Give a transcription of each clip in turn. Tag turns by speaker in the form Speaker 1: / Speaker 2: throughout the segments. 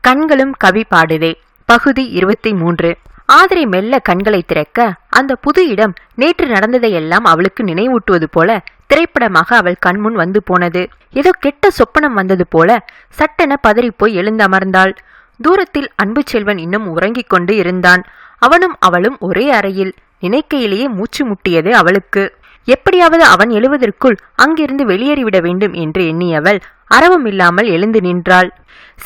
Speaker 1: கண்களும் கவி பாடுதே பகுதி இருபத்தி மூன்று. ஆதிரை மெல்ல கண்களை திறக்க அந்த புது இடம் நேற்று நடந்ததையெல்லாம் அவளுக்கு நினைவூட்டுவது போல திரைப்படமாக அவள் கண்முன் வந்து போனது. ஏதோ கெட்ட சொப்பனம் வந்தது போல சட்டென பதறிப்போய் எழுந்தமர்ந்தாள். தூரத்தில் அன்பு செல்வன் இன்னும் உறங்கிக் கொண்டு இருந்தான். அவனும் அவளும் ஒரே அறையில் நினைக்கையிலேயே மூச்சு முட்டியது அவளுக்கு. எப்படியாவது அவன் எழுவதற்குள் அங்கிருந்து வெளியேறிவிட வேண்டும் என்று எண்ணியவள் அரவம் இல்லாமல் எழுந்து நின்றாள்.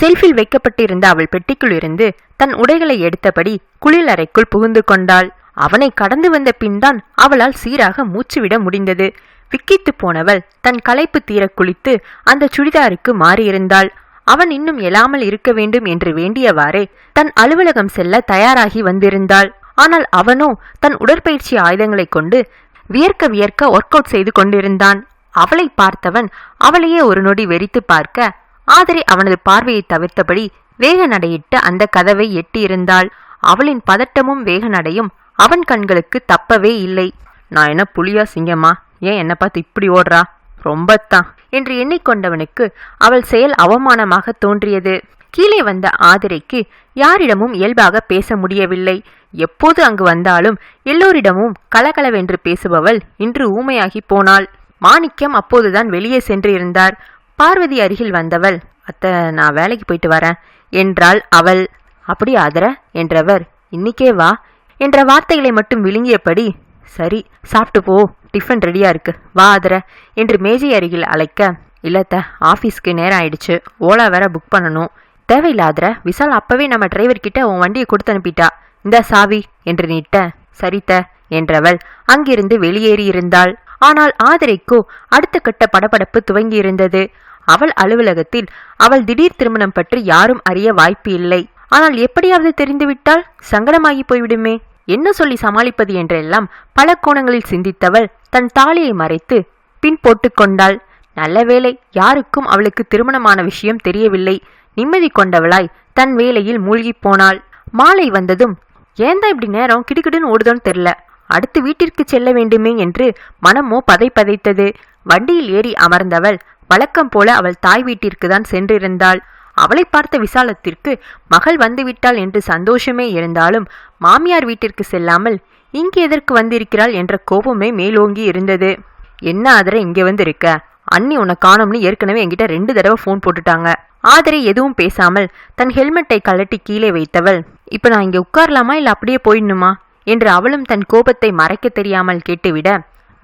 Speaker 1: செல்ஃபில் வைக்கப்பட்டிருந்த அவள் பெட்டிக்குள் இருந்து தன் உடைகளை எடுத்தபடி குளிர் அறைக்குள் புகுந்து கொண்டாள். அவனை கடந்து வந்த பின்தான் அவளால் சீராக மூச்சுவிட முடிந்தது. விக்கித்து போனவள் தன் களைப்பு தீர குளித்து அந்த சுடிதாருக்கு மாறியிருந்தாள். அவன் இன்னும் எழாமல் இருக்க வேண்டும் என்று வேண்டியவாறே தன் அலுவலகம் செல்ல தயாராகி வந்திருந்தாள். ஆனால் அவனோ தன் உடற்பயிற்சி ஆயுதங்களைக் கொண்டு வியர்க்க வியர்க்க ஒர்க் அவுட் செய்து கொண்டிருந்தான். அவளை பார்த்தவன் அவளையே ஒரு நொடி வெறித்து பார்க்க ஆதரி அவனது பார்வையை தவிர்த்தபடி வேக நடையிட்டு அந்த கதவை எட்டியிருந்தாள் அவளின் பதட்டமும் வேக நடையும். அவன் கண்களுக்கு தப்பவே இல்லை. நான் என்ன புலியா சிங்கமா ஏன் என்னை பார்த்து இப்படி ஓடுறா? ரொம்பத்தான் என்று எண்ணிக்கொண்டவனுக்கு அவள் செயல் அவமானமாக தோன்றியது. கீழே வந்த ஆதிரைக்கு யாரிடமும் இயல்பாக பேச முடியவில்லை. எப்போது அங்கு வந்தாலும் எல்லோரிடமும் கலகலவென்று பேசுபவள் இன்று ஊமையாகி போனாள். மாணிக்கம் அப்போதுதான் வெளியே சென்று இருந்தார். பார்வதி அருகில் வந்தவள் அத்தை நான் வேலைக்கு போயிட்டு வரேன். என்றாள் அவள். அப்படி ஆதர? என்றவர். இன்னிக்கே வா. என்ற வார்த்தைகளை மட்டும் விழுங்கியபடி சரி சாப்பிட்டு போ. டிஃபன் ரெடியா இருக்கு. வா ஆதர. என்று மேஜை அருகில் அழைக்க இல்லத்த ஆஃபீஸ்க்கு நேரம் ஆயிடுச்சு. ஓலா வேற புக் பண்ணணும். தேவையில்லாதர விசால் அப்பவே நம்ம டிரைவர் கிட்ட உன் வண்டியை கொடுத்து அனுப்பிட்டா. இந்த சாவி. என்று நீட்ட சரித்த என்றவள் அங்கிருந்து வெளியேறியிருந்தாள் ஆனால் ஆதரைக்கோ அடுத்த கட்ட படபடப்பு துவங்கியிருந்தது. அவள் அலுவலகத்தில் அவள் திடீர் திருமணம் பற்றி யாரும் அறிய வாய்ப்பு இல்லை. ஆனால் எப்படியாவது தெரிந்துவிட்டால் சங்கடமாகி போய்விடுமே. என்ன சொல்லி சமாளிப்பது என்றெல்லாம் பல கோணங்களில் சிந்தித்தவள் தன் தாலியை மறைத்து பின் போட்டுக்கொண்டாள் நல்ல வேளை யாருக்கும் அவளுக்கு திருமணமான விஷயம் தெரியவில்லை. நிம்மதி கொண்டவளாய் தன் வேலையில் மூழ்கிப் போனாள். மாலை வந்ததும் ஏந்தா இப்படி நேரம்? கிடுகிடுன்னு ஓடுதோன்னு தெரில. அடுத்து வீட்டிற்கு செல்ல வேண்டுமே என்று மனமோ பதை பதைத்தது. வண்டியில் ஏறி அமர்ந்தவள் வழக்கம் போல அவள் தாய் வீட்டிற்கு தான் சென்றிருந்தாள். அவளை பார்த்த விசாலத்திற்கு மகள் வந்துவிட்டாள் என்று சந்தோஷமே இருந்தாலும் மாமியார் வீட்டிற்கு செல்லாமல் இங்கு எதற்கு வந்திருக்கிறாள் என்ற கோபமே மேலோங்கி இருந்தது. என்ன ஆதரை இங்கே வந்து இருக்க அண்ணி உன்னை காணோம்னு ஏற்கனவே என்கிட்ட ரெண்டு தடவை ஃபோன் போட்டுட்டாங்க. ஆதரை எதுவும் பேசாமல் தன் ஹெல்மெட்டை கழட்டி கீழே வைத்தவள் இப்போ நான் இங்கே உட்காரலாமா? இல்லை அப்படியே போயிடணுமா? என்று அவளும் தன் கோபத்தை மறைக்க தெரியாமல் கேட்டுவிட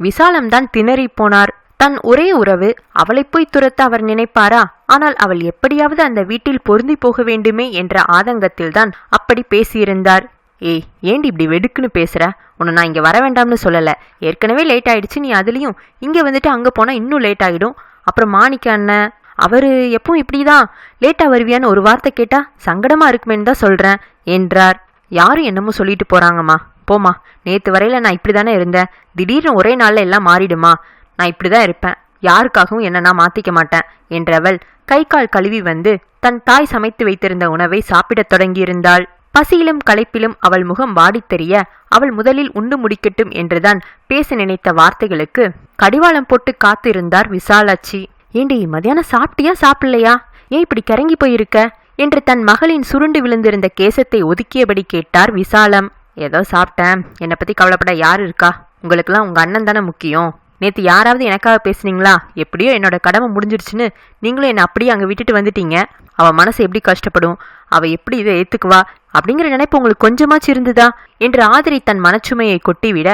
Speaker 1: விசாலம்தான் திணறிப்போனார் தன் ஒரே உறவு அவளை போய் துரத்த அவர் நினைப்பாரா? ஆனால் அவள் எப்படியாவது அந்த வீட்டில் பொருந்தி போக வேண்டுமே என்ற ஆதங்கத்தில்தான் அப்படி பேசியிருந்தார். ஏய் ஏண்டி இப்படி வெடுக்குன்னு பேசுற? உன்னை நான் இங்கே வர வேண்டாம்னு சொல்லலை. ஏற்கனவே லேட் ஆயிடுச்சு நீ அதுலேயும் இங்கே வந்துட்டு அங்கே போனால் இன்னும் லேட் ஆகிடும் அப்புறம் மாணிக்க அண்ணன் அவர் எப்பவும் இப்படிதான். லேட்டாக வருவியான்னு ஒரு வார்த்தை கேட்டால் சங்கடமாக இருக்குமேன்னு தான் சொல்கிறேன் என்றார். யாரும் என்னமோ சொல்லிட்டு போறாங்கம்மா. போமா நேற்று வரையில நான் இப்படிதானே இருந்தேன். திடீர்னு ஒரே நாளில் எல்லாம் மாறிடுமா? நான் இப்படிதான் இருப்பேன். யாருக்காகவும் என்ன நான் மாத்திக்க மாட்டேன் என்றவள் கை கால் கழுவி வந்து தன் தாய் சமைத்து வைத்திருந்த உணவை சாப்பிடத் தொடங்கியிருந்தாள். பசியிலும் களைப்பிலும் அவள் முகம் வாடித் தெரிய அவள் முதலில் உண்டு முடிக்கட்டும் என்றுதான் பேச நினைத்த வார்த்தைகளுக்கு கடிவாளம் போட்டு காத்திருந்தார் விசாலாட்சி. ஏண்டி மதியானம் சாப்பிட்டியா சாப்பிடலையா? ஏன் இப்படி கிறங்கி போயிருக்க? என்று தன் மகளின் சுருண்டு விழுந்திருந்த கேசத்தை ஒதுக்கியபடி கேட்டார் விசாலம். ஏதோ சாப்பிட்டேன். என்னை பத்தி கவலைப்பட யார் இருக்கா? உங்களுக்கெல்லாம் உங்க அண்ணன் தானே முக்கியம். நேத்து யாராவது எனக்காக பேசுனீங்களா? எப்படியோ என்னோட கடமை முடிஞ்சிருச்சுன்னு நீங்களும் என்னை அப்படியே அங்கே விட்டுட்டு வந்துட்டீங்க. அவ மனசு எப்படி கஷ்டப்படும்? அவ எப்படி இதை ஏத்துக்குவா? அப்படிங்கிற நினைப்பு உங்களுக்கு கொஞ்சமாச்சு இருந்ததா? என்று ஆதிரி தன் மனச்சுமையை கொட்டிவிட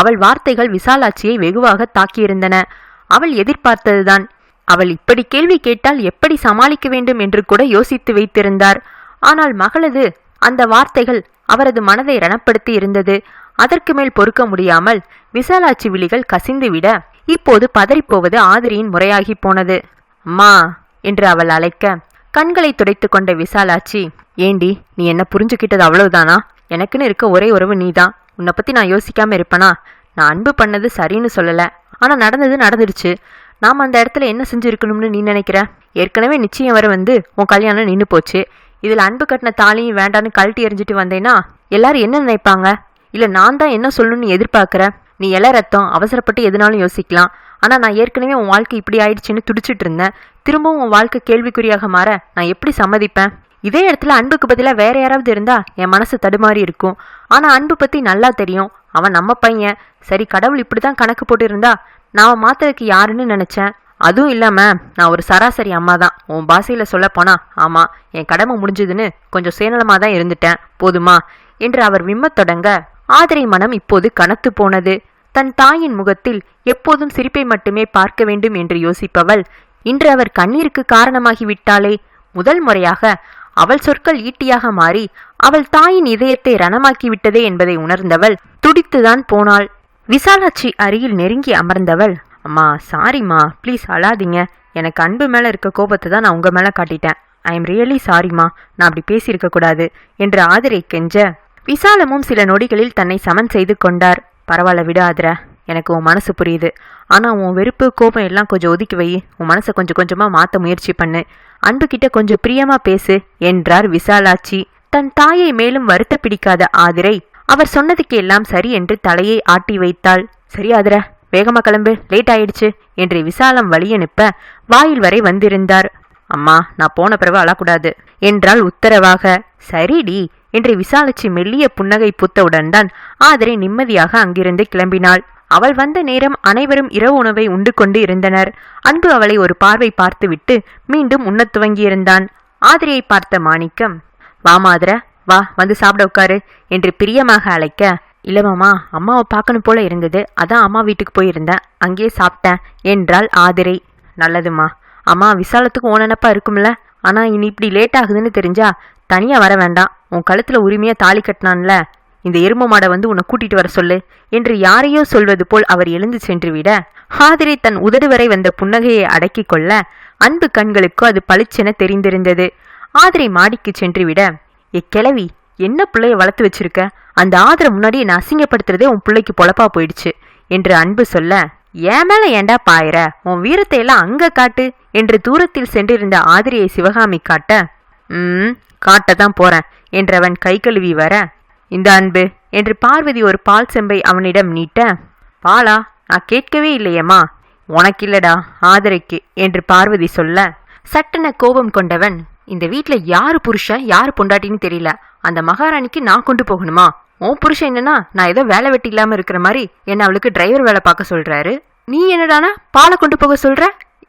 Speaker 1: அவள் வார்த்தைகள் விசாலாட்சியை வெகுவாக தாக்கியிருந்தன. அவள் எதிர்பார்த்ததுதான். அவள் இப்படி கேள்வி கேட்டால் எப்படி சமாளிக்க வேண்டும் என்று கூட யோசித்து வைத்திருந்தார். ஆனால் மகளது அந்த வார்த்தைகள் அவரது மனதை ரணப்படுத்தி இருந்தது. அதற்கு மேல் பொறுக்க முடியாமல் விசாலாட்சி விழிகள் கசிந்துவிட இப்போது பதறிப்போவது ஆதிரியின் முறையாகி போனது. அம்மா என்று அவள் அழைக்க கண்களை துடைத்து கொண்ட விசாலாட்சி ஏண்டி நீ என்ன புரிஞ்சுக்கிட்டது அவ்வளவுதானா? எனக்குன்னு இருக்க ஒரே உறவு நீதான் உன்னை பத்தி நான் யோசிக்காம இருப்பனா? நான் அன்பு பண்ணது சரின்னு சொல்லல. ஆனா நடந்தது நடந்துடுச்சு நாம் அந்த இடத்துல என்ன செஞ்சுருக்கணும்னு நீ நினைக்கிற? ஏற்கனவே நிச்சயம் வர வந்து உன் கல்யாணம் நின்று போச்சு. இதில் அன்பு கட்டின தாலியும் வேண்டான்னு கழட்டி எறிஞ்சிட்டு வந்தேன்னா எல்லாரும் என்ன நினைப்பாங்க? இல்லை நான் தான் என்ன சொல்லணும்னு எதிர்பார்க்குற? நீ இல ரத்தம் அவசரப்பட்டு எதுனாலும் யோசிக்கலாம். ஆனால் நான் ஏற்கனவே உன் வாழ்க்கை இப்படி ஆயிடுச்சுன்னு துடிச்சிட்டு இருந்தேன். திரும்பவும் உன் வாழ்க்கை கேள்விக்குறியாக மாற நான் எப்படி சம்மதிப்பேன்? இதே இடத்துல அன்புக்கு பதிலாக வேற யாராவது இருந்தா என் மனசு தடுமாறி இருக்கும். ஆனால் அன்பு பற்றி நல்லா தெரியும். அவன் நம்ம பையன். சரி கடவுள் இப்படி தான் கணக்கு போட்டு இருந்தா நான் மாத்துறதுக்கு யாருன்னு நினச்சேன். அதுவும் இல்லாம நான் ஒரு சராசரி அம்மா தான் உன் பாசையில சொல்ல போனா ஆமா என் கடமை முடிஞ்சதுன்னு கொஞ்சம் சேனலமா தான் இருந்துட்டேன். போதுமா? என்று அவர் விம்மத் தொடங்க ஆதரை மனம் இப்போது கனத்து போனது. தன் தாயின் முகத்தில் எப்போதும் சிரிப்பை மட்டுமே பார்க்க வேண்டும் என்று யோசிப்பவள் இன்று அவர் கண்ணீருக்கு காரணமாகிவிட்டாளே. முதல் முறையாக அவள் சொற்கள் ஈட்டியாக மாறி அவள் தாயின் இதயத்தை ரணமாக்கிவிட்டதே என்பதை உணர்ந்தவள் துடித்துதான் போனாள். விசாலாட்சி அருகில் நெருங்கி அமர்ந்தவள். அம்மா சாரிம்மா ப்ளீஸ் அழாதீங்க. எனக்கு அன்பு மேலே இருக்க கோபத்தை தான் நான் உங்கள் மேலே காட்டிட்டேன். ஐ எம் ரியலி சாரிம்மா நான் அப்படி பேசியிருக்க கூடாது என்று ஆதரை கெஞ்ச விசாலமும் சில நொடிகளில் தன்னை சமன் செய்து கொண்டார். பரவாயில்ல விட ஆதர. எனக்கு உன் மனசு புரியுது. ஆனால் உன் வெறுப்பு கோபம் எல்லாம் கொஞ்சம் ஒதுக்கி வை. உன் மனசை கொஞ்சம் கொஞ்சமாக மாற்ற முயற்சி பண்ணு. அன்புக்கிட்ட கொஞ்சம் பிரியமாக பேசு என்றார் விசாலாட்சி தன் தாயை மேலும் வருத்த பிடிக்காத ஆதிரை அவர் சொன்னதுக்கு எல்லாம் சரி என்று தலையை ஆட்டி வைத்தாள். சரி ஆதிர வேகமா கிளம்பு லேட் ஆயிடுச்சு என்று விசாலம் வழியனுப்ப வாயில் வரை வந்திருந்தார். அம்மா நான் போன பிறகு அழக்கூடாது என்றால் உத்தரவாக. சரிடி என்று விசாலட்சி மெல்லிய புன்னகை பூத்தவுடன் தான் ஆதரை நிம்மதியாக அங்கிருந்து கிளம்பினாள். அவள் வந்த நேரம் அனைவரும் இரவு உணவை உண்டு கொண்டு இருந்தனர். அன்பு அவளை ஒரு பார்வை பார்த்துவிட்டு மீண்டும் உண்ணத் துவங்கியிருந்தான். ஆதிரியை பார்த்த மாணிக்கம் வாமாதிர வா வந்து சாப்பிட உட்காரு என்று பிரியமாக அழைக்க இல்லமாமா அம்மாவை பார்க்கணும் போல இருந்தது. அதான் அம்மா வீட்டுக்கு போயிருந்தேன் அங்கேயே சாப்பிட்டேன் என்றாள் ஆதிரை. நல்லதுமா. அம்மா விசாலத்துக்கு ஓனனப்பா இருக்கும்ல. ஆனா இனி இப்படி லேட் ஆகுதுன்னு தெரிஞ்சா தனியா வர வேண்டாம். உன் கழுத்துல உரிமையா தாலி கட்டினான்ல. இந்த எரும மாடை வந்து உன்னை கூட்டிட்டு வர சொல்லு என்று யாரையோ சொல்வது போல் அவர் எழுந்து சென்று விட ஆதிரை தன் உதடு வரை வந்த புன்னகையை அடக்கிக் கொள்ள அன்பு கண்களுக்கு அது பளிச்சென தெரிந்திருந்தது. ஆதிரை மாடிக்கு சென்று விட எக்கிழவி என்ன பிள்ளைய வளர்த்து வச்சிருக்க? அந்த ஆதரை முன்னாடி என்னை அசிங்கப்படுத்துறதே உன் பிள்ளைக்கு பொழப்பா போயிடுச்சு என்று அன்பு சொல்ல ஏன் மேல ஏண்டா பாயிற? உன் வீரத்தை எல்லாம் அங்க காட்டு என்று தூரத்தில் சென்றிருந்த ஆதிரியை சிவகாமி காட்ட ம் காட்டதான் போறேன் என்றவன் கை கழுவி வர இந்த அன்பு என்று பார்வதி ஒரு பால் செம்பை அவனிடம் நீட்ட பாலா நான் கேட்கவே இல்லையேம்மா. உனக்கில்லடா ஆதரைக்கு என்று பார்வதி சொல்ல சட்டென கோபம் கொண்டவன் இந்த வீட்டில் யார் புருஷன் யார் பொண்டாட்டின்னு தெரியல. அந்த மகாராணிக்கு நான் கொண்டு போகணுமா? உன் புருஷன் என்னன்னா நான் ஏதோ வேலை வெட்டி இல்லாமல் இருக்கிற மாதிரி என்ன அவளுக்கு டிரைவர் வேலை பார்க்க சொல்கிறாரு நீ என்னடானா பாலை கொண்டு போக சொல்கிற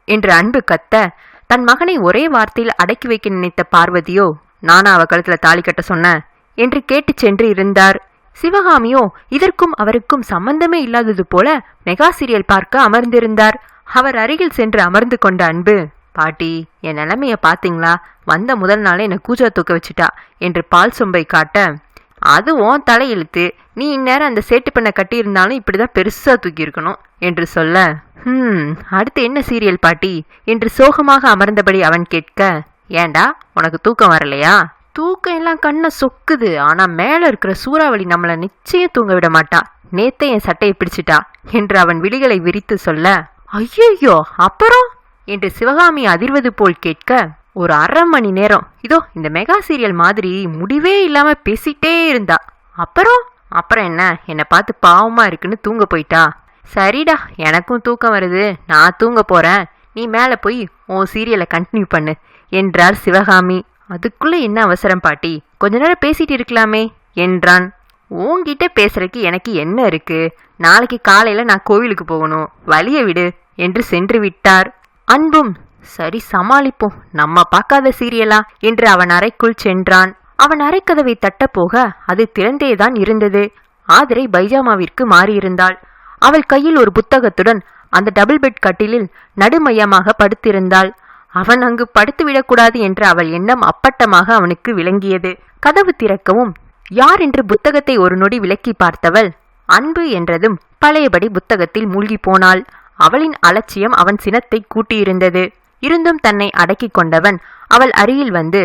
Speaker 1: என்று அன்பு கத்த தன் மகனை ஒரே வார்த்தையில் அடக்கி வைக்க நினைத்த பார்வதியோ நானா அவ கழுத்துல தாலி கட்ட சொன்னேன் என்று கேட்டு சென்று இருந்தார். சிவகாமியோ இதற்கும் அவருக்கும் சம்பந்தமே இல்லாதது போல மெகா சீரியல் பார்க்க அமர்ந்திருந்தார். அவர் அருகில் சென்று அமர்ந்து கொண்ட அன்பு. பாட்டி என் நிலைமைய பாத்தீங்களா? வந்த முதல் நாளே என்னை கூச்சா தூக்க வச்சுட்டா என்று பால் சொம்பை காட்ட அது உன் தலையெழுத்து நீ இந்நேரம் அந்த சேட்டு பண்ண கட்டியிருந்தாலும் இப்படிதான் பெருசா பெருசாக தூக்கியிருக்கணும் என்று சொல்ல ஹம் அடுத்து என்ன சீரியல் பாட்டி என்று சோகமாக அமர்ந்தபடி அவன் கேட்க ஏண்டா உனக்கு தூக்கம் வரலையா தூக்கம் எல்லாம் கண்ணை சொக்குது. ஆனா மேல இருக்கிற சூறாவளி நம்மள நிச்சயம் தூங்க விட மாட்டா. நேத்தே என் சட்டையை பிடிச்சிட்டா என்று அவன் விழிகளை விரித்து சொல்ல ஐயோ அப்புறம்? என்று சிவகாமி அதிர்வது போல் கேட்க ஒரு அரை மணி நேரம். இதோ இந்த மெகா சீரியல் மாதிரி முடிவே இல்லாம பேசிட்டே இருந்தா. அப்புறம்? அப்புறம் என்ன? என்னை பார்த்து பாவமா இருக்குன்னு தூங்க போயிட்டா? சரிடா எனக்கும் தூக்கம் வருது. நான் தூங்க போறேன். நீ மேலே போய் உன் சீரியலை கண்டினியூ பண்ணு என்றார் சிவகாமி. அதுக்குள்ள என்ன அவசரம் பாட்டி? கொஞ்ச நேரம் பேசிட்டு இருக்கலாமே என்றான். உன்கிட்ட பேசுறதுக்கு எனக்கு என்ன இருக்கு? நாளைக்கு காலையில நான் கோவிலுக்கு போகணும். வழிய விடு என்று சென்று விட்டார். அன்பும் சரி சமாளிப்போம் நம்ம பார்க்காத சீரியலா? என்று அவன் அறைக்குள் சென்றான். அவன் அறைக்கதவை தட்ட போக அது திறந்தேதான் இருந்தது. ஆதிரை பைஜாமாவிற்கு மாறியிருந்தாள். அவள் கையில் ஒரு புத்தகத்துடன் அந்த டபுள் பெட் கட்டிலில் நடுமையமாக படுத்திருந்தாள். அவன் அங்கு படுத்துவிடக்கூடாது என்ற அவள் எண்ணம் அப்பட்டமாக அவனுக்கு விளங்கியது. கதவு திறக்கவும் யார் என்று புத்தகத்தை ஒரு நொடி விலக்கி பார்த்தவள்? அன்பு என்றதும் பழையபடி புத்தகத்தில் மூழ்கி போனாள். அவளின் அலட்சியம் அவன் சினத்தை கூட்டியிருந்தது. இருந்தும் தன்னை அடக்கி கொண்டவன் அவள் அருகில் வந்து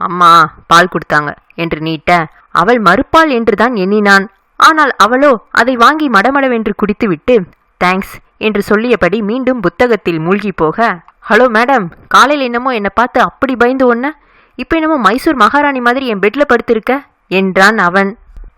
Speaker 1: அம்மா பால் கொடுத்தாங்க என்று நீட்ட அவள் மறுப்பாள் என்றுதான் எண்ணினான். ஆனால் அவளோ அதை வாங்கி மடமடவென்று குடித்துவிட்டு தேங்க்ஸ் என்று சொல்லியபடி மீண்டும் புத்தகத்தில் மூழ்கி போக ஹலோ மேடம் காலையில் என்னமோ என்னை பார்த்து அப்படி பயந்து ஒன்ன இப்போ என்னமோ மைசூர் மகாராணி மாதிரி என் பெட்ல படுத்திருக்க? என்றான் அவன்.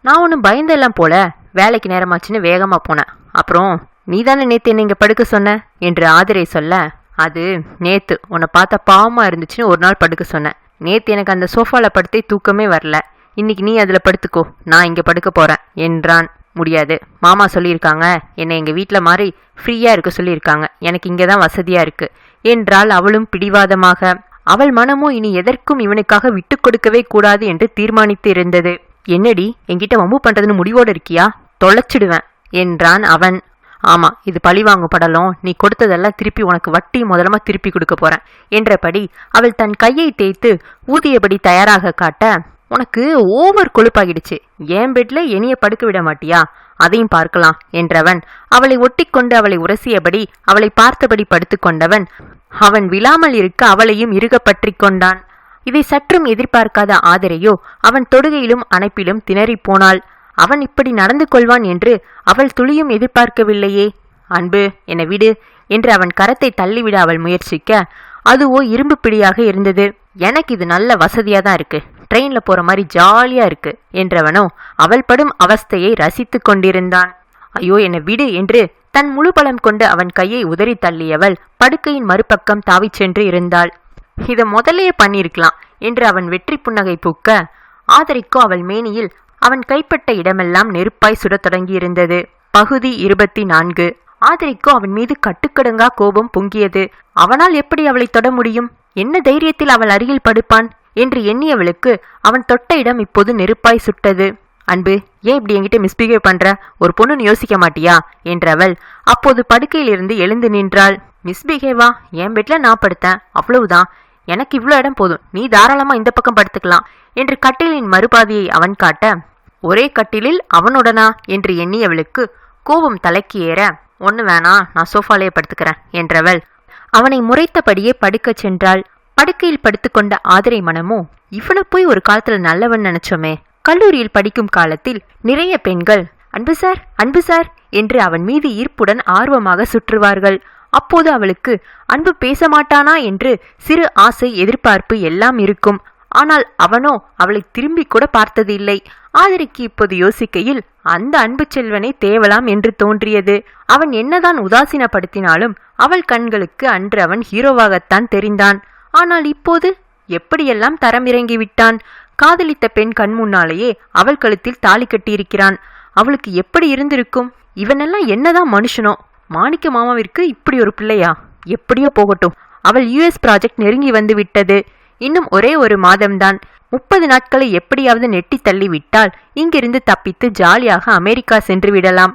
Speaker 1: நான் ஒன்றும் பயந்தெல்லாம் போல. வேலைக்கு நேரமாச்சுன்னு வேகமாக போனேன். அப்புறம் நீதானே நேற்று நேத்து என்ன இங்க படுக்க சொன்ன? என்று ஆதிரை சொல்ல அது நேத்து. உன்னை பார்த்தா பாவமா இருந்துச்சுன்னு ஒரு நாள் படுக்க சொன்னேன் நேத்து எனக்கு அந்த சோஃபால படுத்தே தூக்கமே வரல. இன்னைக்கு நீ அதுல படுத்துக்கோ. நான் இங்க படுக்க போறேன் என்றான் முடியாது. மாமா சொல்லியிருக்காங்க. என்னை எங்க வீட்டில் மாதிரி ஃப்ரீயா இருக்க சொல்லியிருக்காங்க. எனக்கு இங்கே தான் வசதியா இருக்கு என்றால் அவளும் பிடிவாதமாக. அவள் மனமோ இனி எதற்கும் இவனுக்காக விட்டு கொடுக்கவே கூடாது என்று தீர்மானித்து இருந்தது. என்னடி? என்கிட்ட வம்பு பண்றதுன்னு முடிவோடு இருக்கியா? தொலைச்சிடுவேன் என்றான் அவன். ஆமா இது பழிவாங்கும் படலம். நீ கொடுத்ததெல்லாம் திருப்பி உனக்கு வட்டி முதலமா திருப்பி கொடுக்க போறேன் என்றபடி அவள் தன் கையை தேய்த்து ஊதியபடி தயாராக காட்ட உனக்கு ஓவர் கொழுப்பாகிடுச்சு. என் பெட்ல இனிய படுக்க விட மாட்டியா? அதையும் பார்க்கலாம் என்றவன் அவளை ஒட்டிக்கொண்டு அவளை உரசியபடி அவளை பார்த்தபடி படுத்துக்கொண்டவன் அவன் விழாமல் இருக்க அவளையும் இறுக பற்றி கொண்டான். இதை சற்றும் எதிர்பார்க்காத ஆதரையோ அவன் தொடுகையிலும் அணைப்பிலும் திணறிப் போனாள். அவன் இப்படி நடந்து கொள்வான் என்று அவள் துளியும் எதிர்பார்க்கவில்லையே. அன்பு என விடு என்று அவன் கரத்தை தள்ளிவிட அவள் முயற்சிக்க அதுவோ இரும்பு பிடியாக இருந்தது. எனக்கு இது நல்ல வசதியாக தான் இருக்கு. ட்ரெயின்ல போற மாதிரி ஜாலியா இருக்கு என்றவனோ அவள் படும் அவஸ்தையை ரசித்துக் கொண்டிருந்தான். ஐயோ என்னை விடு என்று தன் முழு பலம் கொண்டு அவன் கையை உதறி தள்ளியவள் படுக்கையின் மறுபக்கம் தாவிச் சென்று இருந்தாள். இத முதலையே பண்ணியிருக்கலாம் என்று அவன் வெற்றி புன்னகை பூக்க ஆதரிக்கோ அவள் மேனியில் அவன் கைப்பட்ட இடமெல்லாம் நெருப்பாய் சுடத் தொடங்கியிருந்தது. பகுதி இருபத்தி நான்கு ஆதரிக்கோ அவன் மீது கட்டுக்கடங்கா கோபம் பொங்கியது. அவனால் எப்படி அவளை தொட முடியும்? என்ன தைரியத்தில் அவள் அருகில் படுப்பான்? என்று எண்ணியவளுக்கு அவன் தொட்ட இடம் இப்போது நெருப்பாய் சுட்டது. அன்பு ஏன் இப்படி என்கிட்ட மிஸ்பிஹேவ் பண்ற? ஒரு பொண்ணுன்னு யோசிக்க மாட்டியா? என்றவள் அப்போது படுக்கையிலிருந்து எழுந்து நின்றாள். மிஸ்பிஹேவா என் பெட்ல நான் படுத்தேன். அவ்வளவுதான். எனக்கு இவ்வளோ இடம் போதும். நீ தாராளமா இந்த பக்கம் படுத்துக்கலாம். என்று கட்டிலின் மறுபாதியை அவன் காட்ட ஒரே கட்டிலில் அவனுடனா? என்று எண்ணியவளுக்கு கோபம் தலைக்கு ஏற ஒன்று வேணா நான் சோஃபாலேயே படுத்துக்கிறேன் என்றவள். அவனை முறைத்தபடியே படுக்கச் சென்றாள். படுக்கையில் படுத்துக்கொண்ட ஆதரை மனமோ இவனை போய் ஒரு காலத்துல நல்லவன் நினைச்சோமே. கல்லூரியில் படிக்கும் காலத்தில் நிறைய பெண்கள் அன்பு சார் அன்பு சார் என்று அவன் மீது ஈர்ப்புடன் ஆர்வமாக சுற்றுவார்கள். அப்போது அவளுக்கு அன்பு பேச மாட்டானா? என்று சிறு ஆசை எதிர்பார்ப்பு எல்லாம் இருக்கும். ஆனால் அவனோ அவளை திரும்பி கூட பார்த்தது இல்லை ஆதரிக்கு இப்போது யோசிக்கையில் அந்த அன்பு செல்வனை தேவலாம் என்று தோன்றியது. அவன் என்னதான் உதாசீனப்படுத்தினாலும் அவள் கண்களுக்கு அன்று அவன் ஹீரோவாகத்தான் தெரிந்தான். ஆனால் இப்போது எப்படியெல்லாம் தரம் இறங்கி விட்டான்? காதலித்த பெண் கண் முன்னாலேயே அவள் கழுத்தில் தாலி கட்டியிருக்கிறான். அவளுக்கு எப்படி இருந்திருக்கும்? இவனெல்லாம் என்னதான் மனுஷனோ? மாணிக்க மாமாவிற்கு இப்படி ஒரு பிள்ளையா? எப்படியோ போகட்டும். அவள் யுஎஸ் ப்ராஜெக்ட் நெருங்கி வந்து விட்டது. இன்னும் ஒரே ஒரு மாதம்தான். முப்பது நாட்களை எப்படியாவது நெட்டி தள்ளிவிட்டால் இங்கிருந்து தப்பித்து ஜாலியாக அமெரிக்கா சென்று விடலாம்.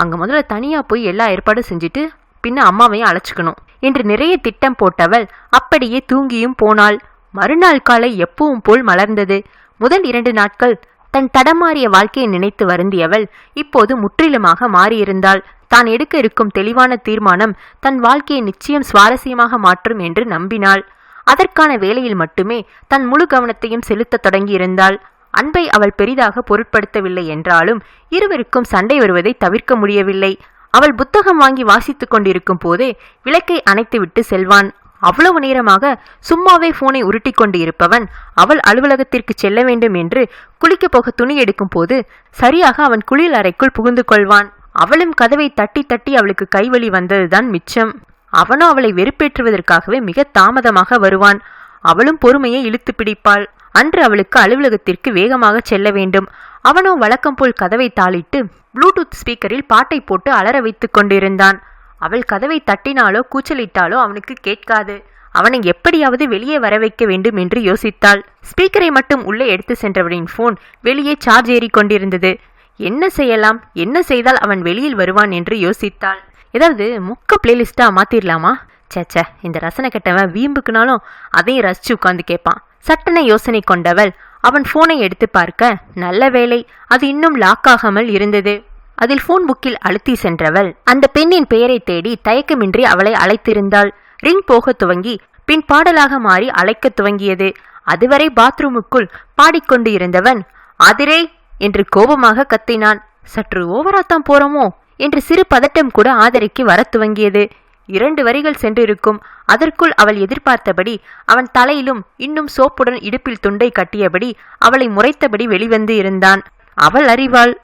Speaker 1: அங்க முதல்ல தனியா போய் எல்லா ஏற்பாடும் செஞ்சுட்டு பின்ன அம்மாவையும் அழைச்சுக்கணும் என்று நிறைய திட்டம் போட்டவள் அப்படியே தூங்கியும் போனாள். மறுநாள் காலை எப்பவும் போல் மலர்ந்தது. முதல் இரண்டு நாட்கள் தன் தடமாறிய வாழ்க்கையை நினைத்து வருந்தியவள் இப்போது முற்றிலுமாக மாறியிருந்தாள். தான் எடுக்க இருக்கும் தெளிவான தீர்மானம் தன் வாழ்க்கையை நிச்சயம் சுவாரஸ்யமாக மாற்றும் என்று நம்பினாள். அதற்கான வேலையில் மட்டுமே தன் முழு கவனத்தையும் செலுத்தத் தொடங்கியிருந்தாள். அன்பை அவள் பெரிதாக பொருட்படுத்தவில்லை என்றாலும் இருவருக்கும் சண்டை வருவதை தவிர்க்க முடியவில்லை. அவள் புத்தகம் வாங்கி வாசித்துக் கொண்டிருக்கும் போதே விளக்கை அணைத்துவிட்டு செல்வான். அவ்வளவு நேரமாக சும்மாவே போனை உருட்டி கொண்டு இருப்பவன் அவள் அலுவலகத்திற்கு செல்ல வேண்டும் என்று குளிக்கப் போக துணி எடுக்கும் போது சரியாக அவன் குளியல் அறைக்குள் புகுந்து கொள்வான். அவளும் கதவை தட்டி தட்டி அவளுக்கு கைவலி வந்ததுதான் மிச்சம். அவனோ அவளை வெறுப்பேற்றுவதற்காகவே மிக தாமதமாக வருவான். அவளும் பொறுமையை இழுத்து பிடிப்பாள். அன்று அவளுக்கு அலுவலகத்திற்கு வேகமாக செல்ல வேண்டும். அவனோ வழக்கம் போல் கதவை தாளிட்டு ப்ளூடூத் ஸ்பீக்கரில் பாட்டை போட்டு அலற வைத்துக் கொண்டிருந்தான். அவள் கதவை தட்டினாலோ கூச்சலிட்டாலோ அவனுக்கு கேட்காது. அவனை எப்படியாவது வெளியே வர வைக்க வேண்டும் என்று யோசித்தாள். ஸ்பீக்கரை மட்டும் உள்ளே எடுத்து சென்றவனின் போன் வெளியே சார்ஜ் ஏறி கொண்டிருந்தது. என்ன செய்யலாம்? என்ன செய்தால் அவன் வெளியில் வருவான் என்று யோசித்தாள். ஏதாவது முக்க பிளேலிஸ்ட்டாக மாத்திரலாமா? சேச்சே இந்த ரசனை கெட்டவன் வீம்புக்குனாலும் அதையும் ரசிச்சு உட்காந்து கேட்பான். சட்டன யோசனை கொண்டவள் அவன் ஃபோனை எடுத்து பார்க்க நல்ல வேலை அது இன்னும் லாக் ஆகாமல் இருந்தது. அதில் ஃபோன் புக்கில் அழுத்தி சென்றவள் அந்த பெண்ணின் பெயரை தேடி தயக்கமின்றி அவளை அழைத்திருந்தாள். ரிங் போக துவங்கி பின் பாடலாக மாறி அழைக்கத் துவங்கியது. அதுவரை பாத்ரூமுக்குள் பாடிக்கொண்டு இருந்தவன் அதிரே என்று கோபமாக கத்தினான். சற்று ஓவராத்தான் போறோமோ? என்று சிறு பதட்டம் கூட ஆதரிக்கு வரத் துவங்கியது. இரண்டு வரிகள் சென்றிருக்கும். அதற்குள் அவள் எதிர்பார்த்தபடி அவன் தலையிலும் இன்னும் சோப்புடன் இடுப்பில் துண்டை கட்டியபடி அவளை முறைத்தபடி வெளிவந்து இருந்தான். அவள் அறிவாள்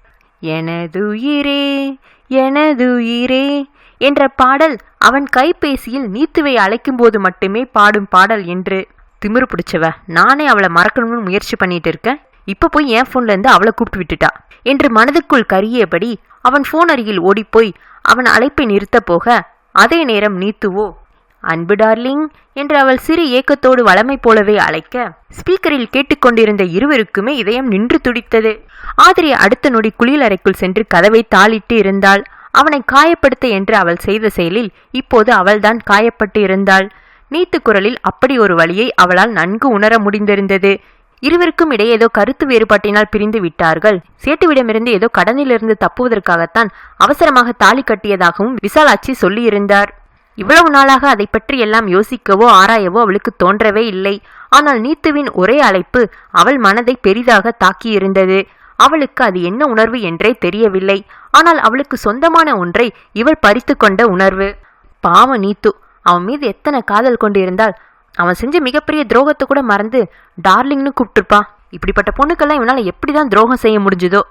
Speaker 1: எனதுயிரே எனதுயிரே என்ற பாடல் அவன் கைபேசியில் நீத்துவை அழைக்கும்போது மட்டுமே பாடும் பாடல் என்று. திமிரு பிடிச்சவ நானே அவளை மறக்கணும்னு முயற்சி பண்ணிட்டு இருக்கேன். இப்போ போய் என் ஃபோன்லேருந்து அவளை கூப்பிட்டு விட்டுட்டா. என்று மனதுக்குள் கருகியபடி அவன் ஃபோன் அருகில் ஓடிப்போய் அவன் அழைப்பை நிறுத்த போக அதே நேரம் நீத்துவோ அன்பு டார்லிங் என்று அவள் சிறு ஏக்கத்தோடு வளமை போலவே அழைக்க ஸ்பீக்கரில் கேட்டுக்கொண்டிருந்த இருவருக்குமே இதயம் நின்று துடித்தது. ஆதிரி அடுத்த நொடி குளியலறைக்குள் சென்று கதவை தாளிட்டு இருந்தாள். அவனை காயப்படுத்த என்று அவள் செய்த செயலில் இப்போது அவள்தான் காயப்பட்டு இருந்தாள். நீத்து குரலில் அப்படி ஒரு வழியை அவளால் நன்கு உணர முடிந்திருந்தது. இருவருக்கும் இடையே ஏதோ கருத்து வேறுபாட்டினால் பிரிந்து விட்டார்கள். சேட்டுவிடமிருந்து ஏதோ கடனிலிருந்து தப்புவதற்காகத்தான் அவசரமாக தாலி கட்டியதாகவும் விசாலாட்சி சொல்லியிருந்தார். இவ்வளவு நாளாக அதை பற்றி எல்லாம் யோசிக்கவோ ஆராயவோ அவளுக்கு தோன்றவே இல்லை. ஆனால் நீத்துவின் ஒரே அழைப்பு அவள் மனதை பெரிதாக தாக்கியிருந்தது. அவளுக்கு அது என்ன உணர்வு என்றே தெரியவில்லை. ஆனால் அவளுக்கு சொந்தமான ஒன்றை இவள் பறித்து கொண்ட உணர்வு. பாவ நீத்து அவன் மீது எத்தனை காதல் கொண்டிருந்தால் அவன் செஞ்ச மிகப்பெரிய துரோகத்தை கூட மறந்து டார்லிங்னு கூப்பிட்டுருப்பான் இப்படிப்பட்ட பொண்ணுக்கெல்லாம் இவனால் எப்படி தான் துரோகம் செய்ய முடிஞ்சுதோ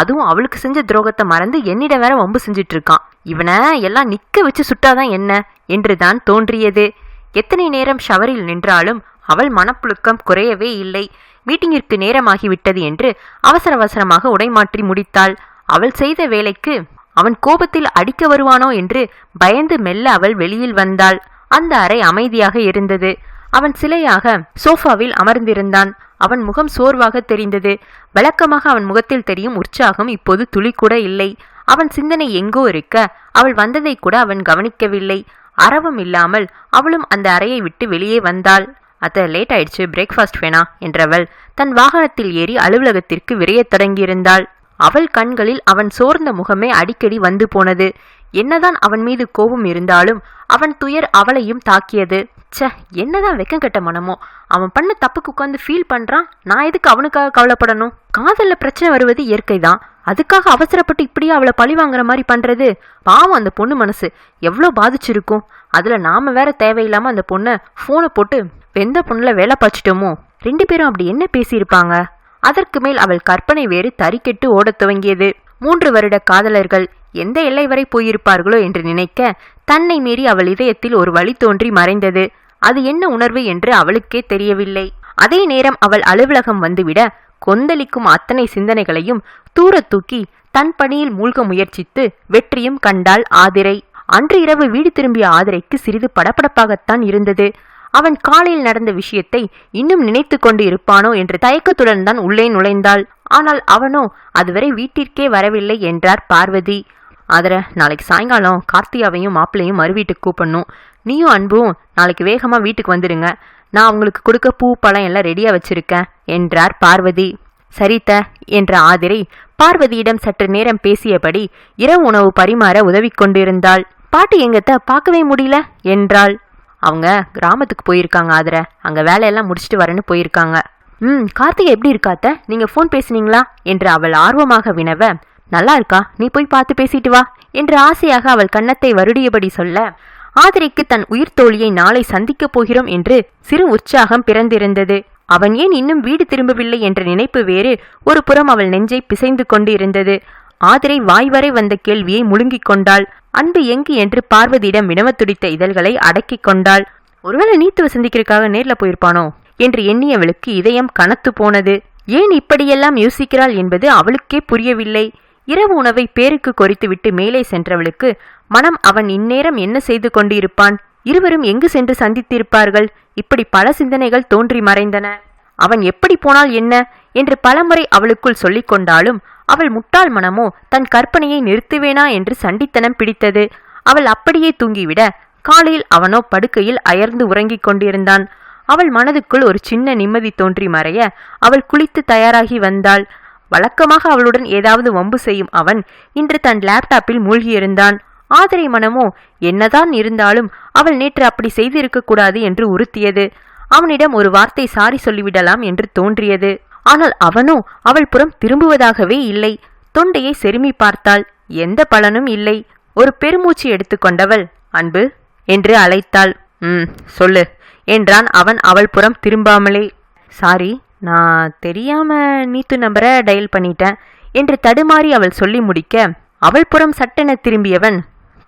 Speaker 1: அதுவும் அவளுக்கு செஞ்ச துரோகத்தை மறந்து என்னிடம் வேற வம்பு செஞ்சுட்டு இருக்கான் இவனை எல்லாம் நிற்க வச்சு சுட்டாதான் என்ன? என்றுதான் தோன்றியது. எத்தனை நேரம் ஷவரில் நின்றாலும் அவள் மனப்புழுக்கம் குறையவே இல்லை. மீட்டிங்கிற்கு நேரமாகிவிட்டது என்று அவசர அவசரமாக உடைமாற்றி முடித்தாள். அவள் செய்த வேலைக்கு அவன் கோபத்தில் அடிக்க வருவானோ என்று பயந்து மெல்ல அவள் வெளியில் வந்தாள். அந்த அறை அமைதியாக இருந்தது. அவன் சிலையாக சோஃபாவில் அமர்ந்திருந்தான். அவன் முகம் சோர்வாக தெரிந்தது. வழக்கமாக அவன் முகத்தில் தெரியும் உற்சாகம் இப்போது துளி கூட இல்லை. அவன் சிந்தனை எங்கோ இருக்க அவள் வந்ததை கூட அவன் கவனிக்கவில்லை. அறவும் இல்லாமல் அவளும் அந்த அறையை விட்டு வெளியே வந்தாள். அத்த லேட் ஆயிடுச்சு. பிரேக்ஃபாஸ்ட் வேணா என்றவள். தன் வாகனத்தில் ஏறி அலுவலகத்திற்கு விரையத் தொடங்கியிருந்தாள். அவள் கண்களில் அவன் சோர்ந்த முகமே அடிக்கடி வந்து போனது. என்னதான் அவன் மீது கோபம் இருந்தாலும் அவன் துயர் அவளையும் தாக்கியது. ச என்னதான் வெக்கம் கெட்ட மனமோ. அவன் பண்ண தப்புக்கு உட்காந்து ஃபீல் பண்றான். நான் எதுக்கு அவனுக்காக கவலைப்படணும்? காதல்ல பிரச்சனை வருவது இயற்கை தான் அதுக்காக அவசரப்பட்டு இப்படியே அவளை பழி வாங்குற மாதிரி பண்றது? பாவம் அந்த பொண்ணு மனசு. எவ்வளோ பாதிச்சிருக்கும். அதுல நாம வேற தேவையில்லாம அந்த பொண்ணை ஃபோனை போட்டு வெந்த பொண்ணுல வேலை பாய்ச்சிட்டோமோ? ரெண்டு பேரும் அப்படி என்ன பேசியிருப்பாங்க? அதற்கு மேல் அவள் கற்பனை வேறு தறிக்கெட்டு ஓடத் துவங்கியது. மூன்று வருட காதலர்கள். எந்த எல்லை வரை போயிருப்பார்களோ என்று நினைக்க தன்னை மீறி அவள் இதயத்தில் ஒரு வழி தோன்றி மறைந்தது. அது என்ன உணர்வு என்று அவளுக்கே தெரியவில்லை. அதே நேரம் அவள் அலுவலகம் வந்துவிட கொந்தளிக்கும் அத்தனை சிந்தனைகளையும் தூர தூக்கி தன் பணியில் மூழ்க முயற்சித்து வெற்றியும் கண்டாள் ஆதிரை. அன்று இரவு வீடு திரும்பிய ஆதிரைக்கு சிறிது படபடப்பாகத்தான் இருந்தது. அவன் காலையில் நடந்த விஷயத்தை இன்னும் நினைத்து கொண்டு இருப்பானோ என்று தயக்கத்துடன் தான் உள்ளே நுழைந்தாள். ஆனால் அவனோ அதுவரை வீட்டிற்கே வரவில்லை என்றார் பார்வதி. அதில் நாளைக்கு சாயங்காலம் கார்த்தியாவையும் மாப்பிள்ளையும் மறு வீட்டுக்கு கூப்பிடணும். நீயும் அன்பும் நாளைக்கு வேகமாக வீட்டுக்கு வந்துடுங்க நான் அவங்களுக்கு கொடுக்க பூ பழம் எல்லாம் ரெடியாக வச்சிருக்கேன் என்றார் பார்வதி. சரித்த என்ற ஆதிரை பார்வதியிடம் சற்று நேரம் பேசியபடி இரவு உணவு பரிமாற உதவி கொண்டிருந்தாள். பாட்டி எங்கத்த பார்க்கவே முடியல என்றாள். அவங்க கிராமத்துக்கு போயிருக்காங்க ஆதிர அங்க வேலையெல்லாம் முடிச்சிட்டு வரேன்னு போயிருக்காங்க. ம் கார்த்திகை எப்படி இருக்காத்த நீங்க ஃபோன் பேசுனீங்களா? என்று அவள் ஆர்வமாக வினவ நல்லா இருக்கா? நீ போய் பார்த்து பேசிட்டு வா என்று ஆசையாக அவள் கன்னத்தை வருடியபடி சொல்ல ஆதிரைக்கு தன் உயிர் தோழியை நாளை சந்திக்கப் போகிறோம் என்று சிறு உற்சாகம் பிறந்திருந்தது. அவன் ஏன் இன்னும் வீடு திரும்பவில்லை? என்ற நினைப்பு வேறு ஒரு புறம் அவள் நெஞ்சை பிசைந்து கொண்டு இருந்தது ஆதிரை வாய்வரை வந்த கேள்வியை முழுங்கிக் கொண்டாள். அன்பு எங்கு என்று பார்வதியிடம் வினவத் துடித்த இதழ்களை அடக்கிக் கொண்டாள். ஒருவேளை நீத்துவ சந்திக்கிறதுக்காக நேர்ல போயிருப்பானோ? என்று எண்ணியவளுக்கு இதயம் கனத்து போனது. ஏன் இப்படியெல்லாம் யோசிக்கிறாள்? என்பது அவளுக்கே புரியவில்லை. இரவு உணவை பேருக்கு கொறித்துவிட்டு மேலே சென்றவளுக்கு மனம் அவன் இந்நேரம் என்ன செய்து கொண்டிருப்பான்? இருவரும் எங்கு சென்று சந்தித்திருப்பார்கள்? இப்படி பல சிந்தனைகள் தோன்றி மறைந்தன. அவன் எப்படி போனால் என்ன? என்று பலமுறை அவளுக்குள் சொல்லிக் கொண்டாலும் அவள் முட்டாள் மனமோ? தன் கற்பனையை நிறுத்துவேனா? என்று சண்டித்தனம் பிடித்தது. அவள் அப்படியே தூங்கிவிட காலையில் அவனோ படுக்கையில் அயர்ந்து உறங்கிக் கொண்டிருந்தான். அவள் மனதுக்குள் ஒரு சின்ன நிம்மதி தோன்றி மறைய அவள் குளித்து தயாராகி வந்தாள். வழக்கமாக அவளுடன் ஏதாவது வம்பு செய்யும் அவன் இன்று தன் லேப்டாப்பில் மூழ்கியிருந்தான். ஆதரை மனமோ என்னதான் இருந்தாலும் அவள் நேற்று அப்படி செய்திருக்க கூடாது என்று உறுத்தியது. அவனிடம் ஒரு வார்த்தை சாரி சொல்லிவிடலாம் என்று தோன்றியது. ஆனால் அவனோ அவள் புறம் திரும்புவதாகவே இல்லை. தொண்டையை செருமி பார்த்தாள். எந்த பலனும் இல்லை. ஒரு பெருமூச்சு எடுத்துக்கொண்டவள் அன்பு என்று அழைத்தாள். ம் சொல்லு என்றான் அவன் அவள் புறம் திரும்பாமலே. சாரி நான் தெரியாம நீத்து நம்பரை டயல் பண்ணிட்டேன் என்று தடுமாறி அவள் சொல்லி முடிக்க அவள் புறம் சட்டென திரும்பியவன்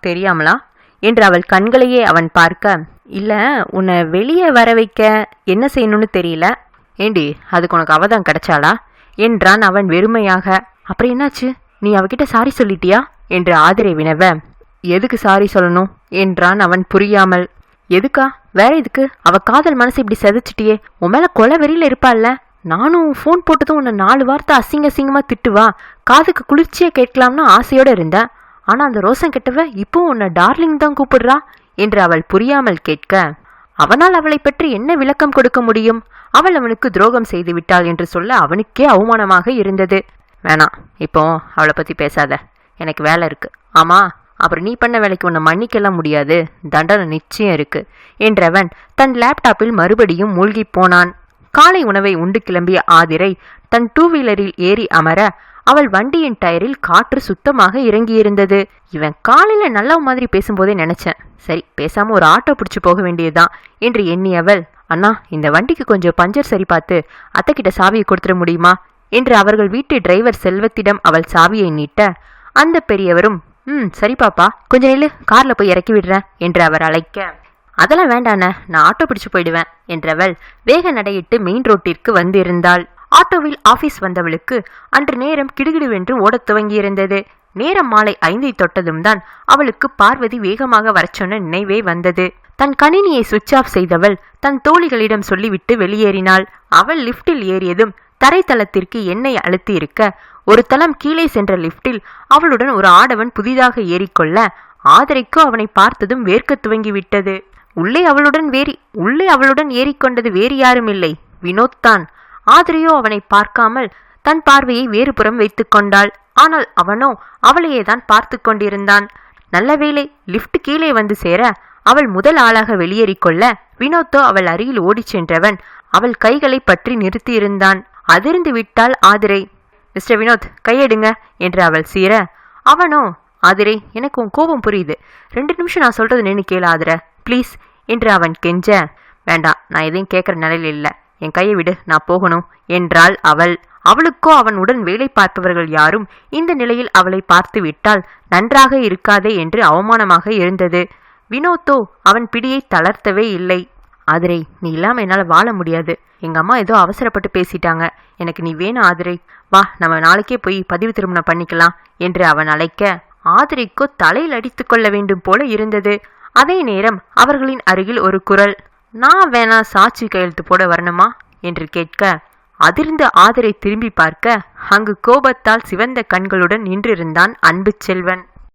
Speaker 1: தெரியாமலா? என்று அவள் கண்களையே அவன் பார்க்க இல்ல உன்னை வெளியே வர வைக்க என்ன செய்யணும்னு தெரியல. ஏண்டி அதுக்கு உனக்கு அவதான் கிடைச்சாளா? என்றான் அவன் வெறுமையாக. அப்புறம் என்னாச்சு? நீ அவகிட்ட சாரி சொல்லிட்டியா? என்று ஆதிரை வினவ எதுக்கு சாரி சொல்லணும்? என்றான் அவன் புரியாமல். எதுக்கா? வேற எதுக்கு? அவ காதல் மனசு இப்படி செதைச்சிட்டியே. உன் மேல கொலை வெறியில இருப்பாள்ல. நானும் ஃபோன் போட்டதும் உன்னை நாலு வார்த்தை அசிங்க அசிங்கமா திட்டுவா. காதுக்கு குளிர்ச்சியா கேட்கலாம்னு ஆசையோட இருந்தேன் ஆனா அந்த ரோசன் கெட்டவ இப்போ உன்னை டார்லிங் தான் கூப்பிடுறா என்று அவள் புரியாமல் கேட்க. அவனால் அவளை பற்றி என்ன விளக்கம் கொடுக்க முடியும்? அவள் அவனுக்கு துரோகம் செய்து விட்டாள் என்று சொல்ல அவனுக்கே அவமானமாக இருந்தது. வேணாம் இப்போ அவளை பத்தி பேசாத. எனக்கு வேலை இருக்கு. ஆமா அப்புறம் நீ பண்ண வேலைக்கு உன்னை மன்னிக்கலாம் முடியாது. தண்டனை நிச்சயம் இருக்கு. என்றவன் தன் லேப்டாப்பில் மறுபடியும் மூழ்கி போனான். காலை உணவை உண்டு கிளம்பிய ஆதிரை தன் டூ வீலரில் ஏறி அமர அவள் வண்டியின் டயரில் காற்று சுத்தமாக இறங்கியிருந்தது. இவன் காலையில நல்ல மாதிரி பேசும்போதே நினைச்சேன். சரி பேசாம ஒரு ஆட்டோ பிடிச்சு போக வேண்டியதுதான் என்று எண்ணியவள் அண்ணா இந்த வண்டிக்கு கொஞ்சம் பஞ்சர் சரி பார்த்து அத்தைக்கிட்ட சாவியை கொடுத்துட முடியுமா? என்று அவர்கள் வீட்டு டிரைவர் செல்வத்திடம் அவள் சாவியை நீட்ட அந்த பெரியவரும் ம் சரி பாப்பா. கொஞ்சம் நில்லு கார்ல போய் இறக்கி விடுறேன் என்று அவர் அழைக்க. அதெல்லாம் வேண்டாண்ண நான் ஆட்டோ பிடிச்சு போயிடுவேன் என்றவள் வேக நடையிட்டு மெயின் ரோட்டிற்கு வந்திருந்தாள். ஆட்டோவில் ஆபீஸ் வந்தவளுக்கு அன்று நேரம் கிடுகிடுவென்று ஓடத் துவங்கியிருந்தது. நேரம் மாலை ஐந்தை தொட்டதும் தான் அவளுக்கு பார்வதி வேகமாக வரச்சொன்ன நினைவே வந்தது. தன் கணினியை சுவிட்ச் ஆஃப் செய்தவள் தன் தோழிகளிடம் சொல்லிவிட்டு வெளியேறினாள். அவள் லிப்டில் ஏறியதும் தரைத்தளத்திற்கு எண்ணெய் அழுத்தி இருக்க ஒரு தளம் கீழே சென்ற லிப்டில் அவளுடன் ஒரு ஆடவன் புதிதாக ஏறிக்கொள்ள ஆதரைக்கோ அவனை பார்த்ததும் வேர்க்க துவங்கிவிட்டது. உள்ளே அவளுடன் வேறி உள்ளே அவளுடன் ஏறிக்கொண்டது வேறு யாரும் இல்லை வினோத் தான். ஆதிரியோ அவனை பார்க்காமல் தன் பார்வையை வேறுபுறம் வைத்துக் கொண்டாள். ஆனால் அவனோ அவளையே தான் பார்த்து கொண்டிருந்தான். நல்ல வேளை லிப்ட் கீழே வந்து சேர அவள் முதல் ஆளாக வெளியேறிக்கொள்ள வினோத்தோ அவள் அருகில் ஓடிச் சென்றவன் அவள் கைகளை பற்றி நிறுத்தியிருந்தான். அதிர்ந்து விட்டாள் ஆதிரை. மிஸ்டர் வினோத் கையெடுங்க என்று அவள் சீர அவனோ? ஆதிரை எனக்கு உன் கோபம் புரியுது. ரெண்டு நிமிஷம் நான் சொல்றது நின்று கேளு ஆதிர. ப்ளீஸ் என்று அவன் கெஞ்ச. வேண்டாம் நான் எதையும் கேட்குற நிலையில் இல்லை. என் கையை விடு நான் போகணும் என்றாள் அவள். அவளுக்கோ அவன் உடன் வேலை பார்ப்பவர்கள் யாரும் இந்த நிலையில் அவளை பார்த்து விட்டால் நன்றாக இருக்காதே என்று அவமானமாக இருந்தது. வினோத்தோ அவன் பிடியை தளர்த்தவே இல்லை. ஆதிரை நீ இல்லாம என்னால வாழ முடியாது. எங்க அம்மா ஏதோ அவசரப்பட்டு பேசிட்டாங்க. எனக்கு நீ வேணும் ஆதிரை. வா நம்ம நாளைக்கே போய் பதிவு திருமணம் பண்ணிக்கலாம் என்று அவன் அழைக்க ஆதிரைக்கோ தலையில் அடித்து கொள்ள வேண்டும் போல இருந்தது. அதே நேரம் அவர்களின் அருகில் ஒரு குரல் நான் வேணா சாட்சி கையெழுத்து போட வரணுமா? என்று கேட்க அதிர்ந்த ஆதரை திரும்பி பார்க்க அங்கு கோபத்தால் சிவந்த கண்களுடன் நின்றிருந்தான் அன்பு செல்வன்.